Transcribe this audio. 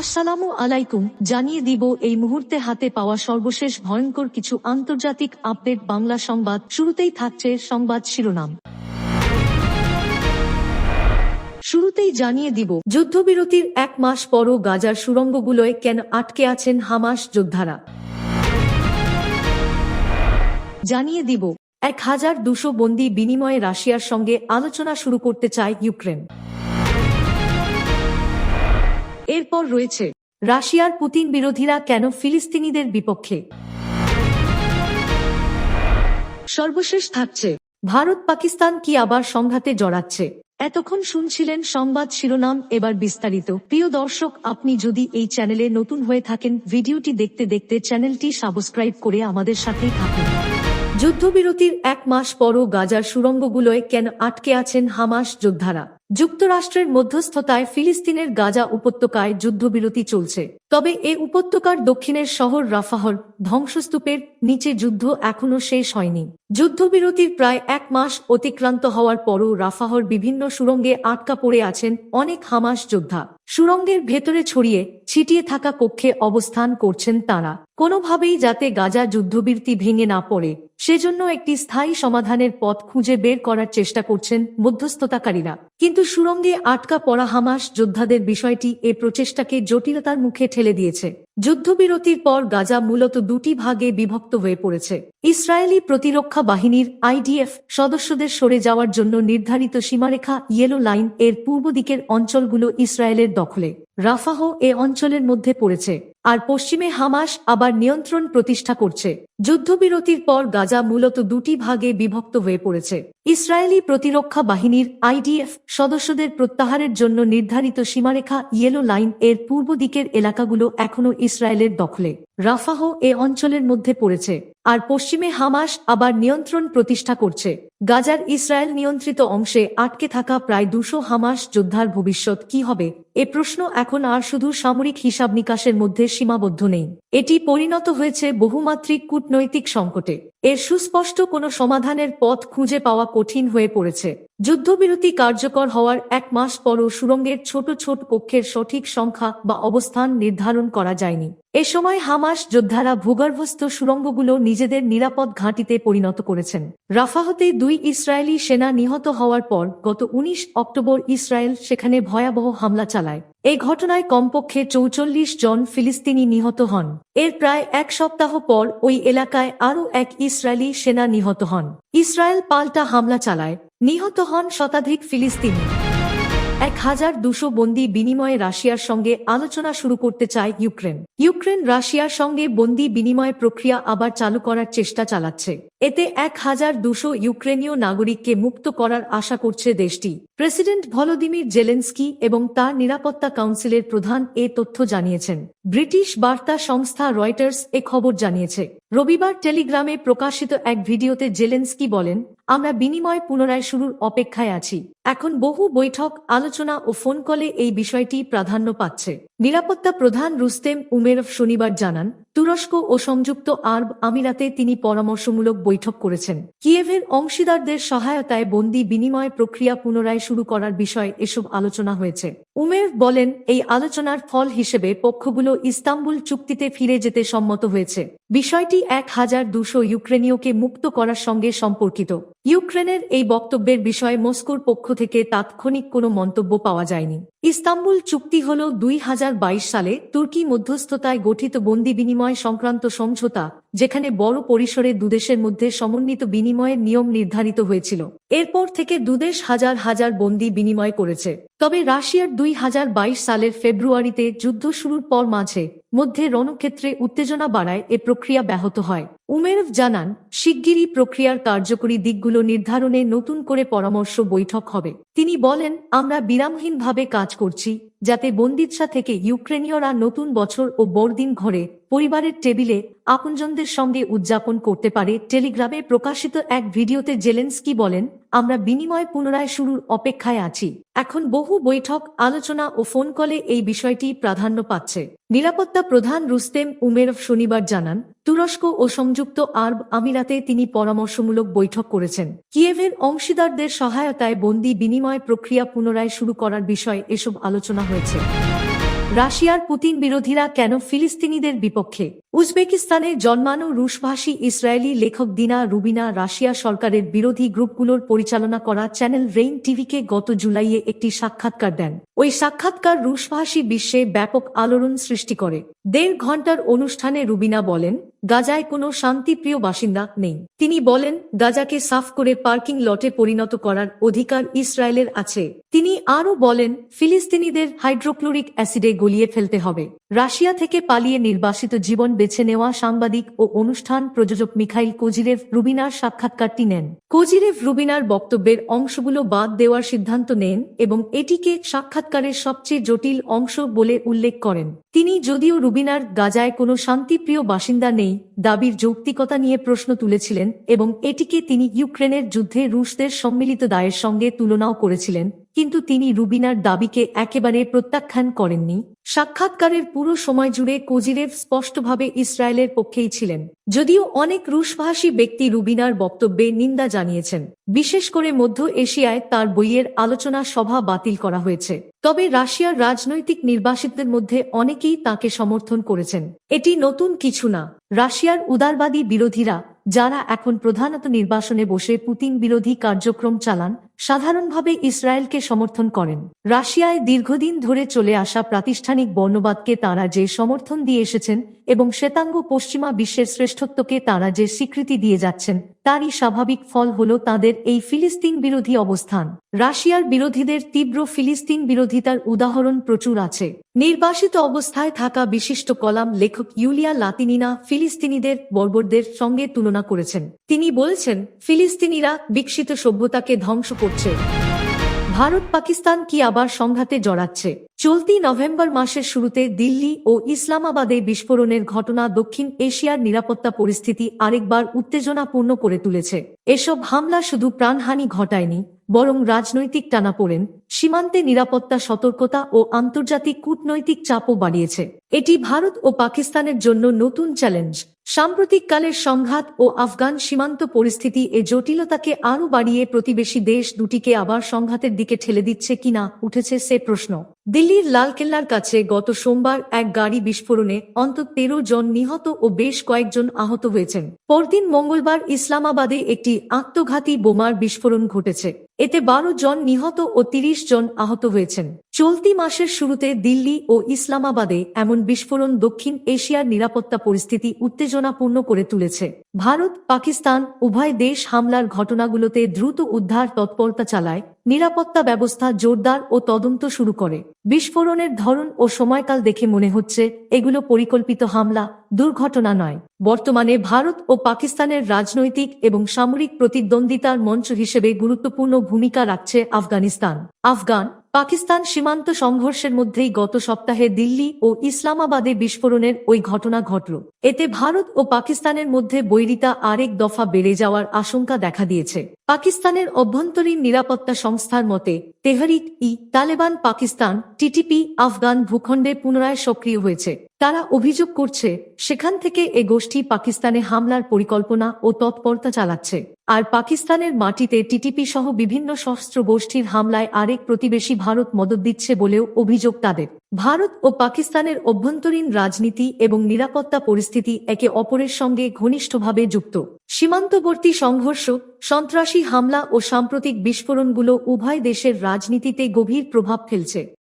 আসসালামু আলাইকুম, জানিয়ে দিব এই মুহূর্তে হাতে পাওয়া সর্বশেষ ভয়ঙ্কর কিছু আন্তর্জাতিক আপডেট বাংলা সংবাদ। শুরুতেই থাকছে সংবাদ শিরোনাম। শুরুতেই জানিয়ে দিব, যুদ্ধবিরতির এক মাস পরও গাজার সুড়ঙ্গগুলোয় কেন আটকে আছেন হামাস যোদ্ধারা? জানিয়ে দিব, এক হাজার দুশো বন্দি বিনিময়ে রাশিয়ার সঙ্গে আলোচনা শুরু করতে চায় ইউক্রেন। এরপর রয়েছে, রাশিয়ার পুতিন বিরোধীরা কেন ফিলিস্তিনিদের বিপক্ষে? সর্বশেষ থাকছে, ভারত পাকিস্তান কি আবার সংঘাতে জড়াচ্ছে? এতক্ষণ শুনছিলেন সংবাদ শিরোনাম, এবার বিস্তারিত। প্রিয় দর্শক, আপনি যদি এই চ্যানেলে নতুন হয়ে থাকেন, ভিডিওটি দেখতে দেখতে চ্যানেলটি সাবস্ক্রাইব করে আমাদের সাথেই থাকুন। যুদ্ধবিরতির এক মাস পরও গাজার সুড়ঙ্গগুলোয় কেন আটকে আছেন হামাস যোদ্ধারা? যুক্তরাষ্ট্রের মধ্যস্থতায় ফিলিস্তিনের গাজা উপত্যকায় যুদ্ধবিরতি চলছে। তবে এ উপত্যকার দক্ষিণের শহর রাফাহর ধ্বংসস্তূপের নিচে যুদ্ধ এখনও শেষ হয়নি। যুদ্ধবিরতির প্রায় এক মাস অতিক্রান্ত হওয়ার পরও রাফাহর বিভিন্ন সুড়ঙ্গে আটকা পড়ে আছেন অনেক হামাস যোদ্ধা। সুড়ঙ্গের ভেতরে ছড়িয়ে ছিটিয়ে থাকা কক্ষে অবস্থান করছেন তারা। কোনোভাবেই যাতে গাজা যুদ্ধবিরতি ভেঙে না পড়ে, সেজন্য একটি স্থায়ী সমাধানের পথ খুঁজে বের করার চেষ্টা করছেন মধ্যস্থতাকারীরা। কিন্তু সুড়ঙ্গে আটকা পড়া হামাস যোদ্ধাদের বিষয়টি এ প্রচেষ্টাকে জটিলতার মুখে ঠেলে দিয়েছে। যুদ্ধবিরতির পর গাজা মূলত দুটি ভাগে বিভক্ত হয়ে পড়েছে। ইসরায়েলি প্রতিরক্ষা বাহিনীর আইডিএফ সদস্যদের সরে যাওয়ার জন্য নির্ধারিত সীমারেখা ইয়েলো লাইন এর পূর্ব দিকের অঞ্চলগুলো ইসরায়েলের দখলে। রাফাহ এ অঞ্চলের মধ্যে পড়েছে আর পশ্চিমে হামাস আবার নিয়ন্ত্রণ প্রতিষ্ঠা করছে। যুদ্ধবিরতির পর গাজা মূলত দুটি ভাগে বিভক্ত হয়ে পড়েছে। ইসরায়েলি প্রতিরক্ষা বাহিনীর আইডিএফ সদস্যদের প্রত্যাহারের জন্য নির্ধারিত সীমারেখা ইয়েলো লাইন এর পূর্ব দিকের এলাকাগুলো এখনও ইসরায়েলের দখলে। রাফাহ এ অঞ্চলের মধ্যে পড়েছে, আর পশ্চিমে হামাস আবার নিয়ন্ত্রণ প্রতিষ্ঠা করছে। গাজার ইসরায়েল নিয়ন্ত্রিত অংশে আটকে থাকা প্রায় দুশো হামাস যোদ্ধার ভবিষ্যৎ কি হবে, এ প্রশ্ন এখন আর শুধু সামরিক হিসাব নিকাশের মধ্যে সীমাবদ্ধ নেই। এটি পরিণত হয়েছে বহুমাত্রিক কূটনৈতিক সংকটে। এর সুস্পষ্ট কোনো সমাধানের পথ খুঁজে পাওয়া কঠিন হয়ে পড়েছে। যুদ্ধবিরতি কার্যকর হওয়ার এক মাস পরও সুরঙ্গের ছোট ছোট কক্ষের সঠিক সংখ্যা বা অবস্থান নির্ধারণ করা যায়নি। এ সময় হামাস যোদ্ধারা ভূগর্ভস্থ সুরঙ্গগুলো নিজেদের নিরাপদ ঘাঁটিতে পরিণত করেছেন। রাফাহতে দুই ইসরায়েলি সেনা নিহত হওয়ার পর গত ১৯ অক্টোবর ইসরায়েল সেখানে ভয়াবহ হামলা চালায়। এই ঘটনায় কমপক্ষে চৌচল্লিশ জন ফিলিস্তিনি নিহত হন। এর প্রায় এক সপ্তাহ পর ওই এলাকায় আরও এক ইসরায়েলি সেনা নিহত হন। ইসরায়েল পাল্টা হামলা চালায়। নিহত হন শতাধিক ফিলিস্তিনি। এক হাজার দুশো বন্দি বিনিময়ে রাশিয়ার সঙ্গে আলোচনা শুরু করতে চায় ইউক্রেন। ইউক্রেন রাশিয়ার সঙ্গে বন্দি বিনিময় প্রক্রিয়া আবার চালু করার চেষ্টা চালাচ্ছে। এতে এক হাজার দুশো ইউক্রেনীয় নাগরিককে মুক্ত করার আশা করছে দেশটি। প্রেসিডেন্ট ভলোদিমির জেলেন্সকি এবং তার নিরাপত্তা কাউন্সিলের প্রধান এ তথ্য জানিয়েছেন। ব্রিটিশ বার্তা সংস্থা রয়টার্স এ খবর জানিয়েছে। রবিবার টেলিগ্রামে প্রকাশিত এক ভিডিওতে জেলেন্সকি বলেন, আমরা বিনিময় পুনরায় শুরুর অপেক্ষায় আছি। এখন বহু বৈঠক, আলোচনা ও ফোন কলে এই বিষয়টি প্রাধান্য পাচ্ছে। নিরাপত্তা প্রধান রুস্তেম উমেরভ শনিবার জানান তুরস্ক ও সংযুক্ত আরব আমিরাতে তিনি পরামর্শমূলক বৈঠক করেছেন। কিয়েভের অংশীদারদের সহায়তায় বন্দি বিনিময় প্রক্রিয়া পুনরায় শুরু করার বিষয়ে এসব আলোচনা হয়েছে। উমের বলেন, এই আলোচনার ফল হিসেবে পক্ষগুলো ইস্তাম্বুল চুক্তিতে ফিরে যেতে সম্মত হয়েছে। বিষয়টি এক হাজার দুশো ইউক্রেনীয়কে মুক্ত করার সঙ্গে সম্পর্কিত। ইউক্রেনের এই বক্তব্যের বিষয়ে মস্কোর পক্ষ থেকে তাৎক্ষণিক কোনো মন্তব্য পাওয়া যায়নি। ইস্তাম্বুল চুক্তি হল দুই হাজার বাইশ সালে তুর্কি মধ্যস্থতায় গঠিত বন্দি বিনিময় সংক্রান্ত সমঝোতা যেখানে বড় পরিসরে দুদেশের মধ্যে সমন্বিত বিনিময়ের নিয়ম নির্ধারিত হয়েছিল। এরপর থেকে দুদেশ হাজার হাজার বন্দি বিনিময় করেছে। তবে রাশিয়ার দুই হাজার বাইশ সালের ফেব্রুয়ারিতে যুদ্ধ শুরুর পর মাঝে মধ্যে রণক্ষেত্রে উত্তেজনা বাড়ায় এ প্রক্রিয়া ব্যাহত হয়। উমেরভ জানান, শিগগিরই প্রক্রিয়ার কার্যকরী দিকগুলো নির্ধারণে নতুন করে পরামর্শ বৈঠক হবে। তিনি বলেন, আমরা বিরামহীনভাবে কাজ করছি, যাতে বন্দিৎসা থেকে ইউক্রেনীয়রা নতুন বছর ও বড়দিন ঘরে পরিবারের টেবিলে আপনজনদের সঙ্গে উদযাপন করতে পারে। টেলিগ্রামে প্রকাশিত এক ভিডিওতে জেলেন্সকি বলেন আমরা বিনিময় পুনরায় শুরুর অপেক্ষায় আছি। এখন বহু বৈঠক, আলোচনা ও ফোন কলে এই বিষয়টি প্রাধান্য পাচ্ছে। নিরাপত্তা প্রধান রুস্তেম উমেরভ শনিবার জানান, তুরস্ক ও সংযুক্ত আরব আমিরাতে তিনি পরামর্শমূলক বৈঠক করেছেন। কিয়েভের অংশীদারদের সহায়তায় বন্দি বিনিময় প্রক্রিয়া পুনরায় শুরু করার বিষয়ে এসব আলোচনা হয়েছে। রাশিয়ার পুতিন বিরোধীরা কেন ফিলিস্তিনিদের বিপক্ষে? উজবেকিস্তানে জন্মানো রুশভাষী ইসরায়েলি লেখক দিনা রুবিনা রাশিয়া সরকারের বিরোধী গ্রুপগুলোর পরিচালনা করা চ্যানেল রেইন টিভিকে গত জুলাইয়ে একটি সাক্ষাৎকার দেন। ওই সাক্ষাৎকার রুশভাষী বিশ্বে ব্যাপক আলোড়ন সৃষ্টি করে। দেড় ঘণ্টার অনুষ্ঠানে রুবিনা বলেন, গাজায় কোনো শান্তিপ্রিয় বাসিন্দা নেই। তিনি বলেন, গাজাকে সাফ করে পার্কিং লটে পরিণত করার অধিকার ইসরায়েলের আছে। তিনি আরও বলেন, ফিলিস্তিনিদের হাইড্রোক্লোরিক অ্যাসিডে গলিয়ে ফেলতে হবে। রাশিয়া থেকে পালিয়ে নির্বাসিত জীবন বেছে নেওয়া সাংবাদিক ও অনুষ্ঠান প্রযোজক মিখাইল কোজিরেভ রুবিনার সাক্ষাৎকারটি নেন। কোজিরেভ রুবিনার বক্তব্যের অংশগুলো বাদ দেওয়ার সিদ্ধান্ত নেন এবং এটিকে সাক্ষাৎকারের সবচেয়ে জটিল অংশ বলে উল্লেখ করেন। তিনি যদিও রুবিনার গাজায় কোনো শান্তিপ্রিয় বাসিন্দা নেই, দাবির যৌক্তিকতা নিয়ে প্রশ্ন তুলেছিলেন এবং এটিকে তিনি ইউক্রেনের যুদ্ধে রুশদের সম্মিলিত দায়ের সঙ্গে তুলনাও করেছিলেন, কিন্তু তিনি রুবিনার দাবিকে একেবারে প্রত্যাখ্যান করেননি। সাক্ষাৎকারের পুরো সময় জুড়ে কোজিরেভ স্পষ্টভাবে ইসরায়েলের পক্ষেই ছিলেন। যদিও অনেক রুশভাষী ব্যক্তি রুবিনার বক্তব্যে নিন্দা জানিয়েছেন। বিশেষ করে মধ্য এশিয়ায় তার বইয়ের আলোচনা সভা বাতিল করা হয়েছে। তবে রাশিয়ার রাজনৈতিক নির্বাসিতদের মধ্যে অনেকেই তাকে সমর্থন করেছেন। এটি নতুন কিছু না। রাশিয়ার উদারবাদী বিরোধীরা, যারা এখন প্রধানত নির্বাসনে বসে পুতিন বিরোধী কার্যক্রম চালান সাধারণভাবে ইসরায়েলকে সমর্থন করেন। রাশিয়ায় দীর্ঘদিন ধরে চলে আসা প্রাতিষ্ঠানিক বর্ণবাদকে তারা যে সমর্থন দিয়ে এসেছেন এবং শ্বেতাঙ্গ পশ্চিমা বিশ্বের শ্রেষ্ঠত্বকে তারা যে স্বীকৃতি দিয়ে যাচ্ছেন, তারই স্বাভাবিক ফল হল তাদের এই ফিলিস্তিন বিরোধী অবস্থান। রাশিয়ার বিরোধীদের তীব্র ফিলিস্তিন বিরোধিতার উদাহরণ প্রচুর আছে। নির্বাসিত অবস্থায় থাকা বিশিষ্ট কলাম লেখক ইউলিয়া লাতিনিনা ফিলিস্তিনিদের বর্বরদের সঙ্গে তুলনা করেছেন। তিনি বলছেন, ফিলিস্তিনিরা বিকশিত সভ্যতাকে ধ্বংস করছে। ভারত পাকিস্তান কি আবার সংঘাতে জড়াচ্ছে? চলতি নভেম্বর মাসের শুরুতে দিল্লি ও ইসলামাবাদে বিস্ফোরণের ঘটনা দক্ষিণ এশিয়ার নিরাপত্তা পরিস্থিতি আরেকবার উত্তেজনাপূর্ণ করে তুলেছে। এসব হামলা শুধু প্রাণহানি ঘটায়নি, বরং রাজনৈতিক টানাপোড়েন সীমান্তে নিরাপত্তা, সতর্কতা ও আন্তর্জাতিক কূটনৈতিক চাপও বাড়িয়েছে। এটি ভারত ও পাকিস্তানের জন্য নতুন চ্যালেঞ্জ। সাম্প্রতিককালের সংঘাত ও আফগান সীমান্ত পরিস্থিতি এ জটিলতাকে আরও বাড়িয়ে প্রতিবেশী দেশ দুটিকে আবার সংঘাতের দিকে ঠেলে দিচ্ছে কিনা উঠেছে সে প্রশ্ন। দিল্লির লালকেল্লার কাছে গত সোমবার এক গাড়ি বিস্ফোরণে অন্তত তেরো জন নিহত ও বেশ কয়েকজন আহত হয়েছেন। পরদিন মঙ্গলবার ইসলামাবাদে একটি আত্মঘাতী বোমার বিস্ফোরণ ঘটেছে। এতে বারো জন নিহত ও তিরিশ জন আহত হয়েছেন। চলতি মাসের শুরুতে দিল্লি ও ইসলামাবাদে এমন বিস্ফোরণ দক্ষিণ এশিয়ার নিরাপত্তা পরিস্থিতি উত্তেজনাপূর্ণ করে তুলেছে। ভারত, পাকিস্তান, উভয় দেশ হামলার ঘটনাগুলোতে দ্রুত উদ্ধার তৎপরতা চালায় নিরাপত্তা ব্যবস্থা জোরদার ও তদন্ত শুরু করে। বিস্ফোরণের ধরন ও সময়কাল দেখে মনে হচ্ছে, এগুলো পরিকল্পিত হামলা, দুর্ঘটনা নয়। বর্তমানে ভারত ও পাকিস্তানের রাজনৈতিক এবং সামরিক প্রতিদ্বন্দ্বিতার মঞ্চ হিসেবে গুরুত্বপূর্ণ ভূমিকা রাখছে আফগানিস্তান। আফগান, পাকিস্তান সীমান্ত সংঘর্ষের মধ্যেই গত সপ্তাহে দিল্লি ও ইসলামাবাদে বিস্ফোরণের ওই ঘটনা ঘটল। এতে ভারত ও পাকিস্তানের মধ্যে বৈরিতা আরেক দফা বেড়ে যাওয়ার আশঙ্কা দেখা দিয়েছে। পাকিস্তানের অভ্যন্তরীণ নিরাপত্তা সংস্থার মতে, তেহরিক ই তালেবান পাকিস্তান, টিটিপি আফগান ভূখণ্ডে পুনরায় সক্রিয় হয়েছে। তারা অভিযোগ করছে, সেখান থেকে এ গোষ্ঠী পাকিস্তানে হামলার পরিকল্পনা ও তৎপরতা চালাচ্ছে। আর পাকিস্তানের মাটিতে টিটিপি সহ বিভিন্ন সশস্ত্র গোষ্ঠীর হামলায় আরেক প্রতিবেশী ভারত মদত দিচ্ছে বলেও অভিযোগ তাদের। ভারত ও পাকিস্তানের অভ্যন্তরীণ রাজনীতি এবং নিরাপত্তা পরিস্থিতি একে অপরের সঙ্গে ঘনিষ্ঠভাবে যুক্ত। সীমান্তবর্তী সংঘর্ষ, সন্ত্রাসী হামলা ও সাম্প্রতিক বিস্ফোরণগুলো উভয় দেশের রাজনীতিতে গভীর প্রভাব ফেলছে।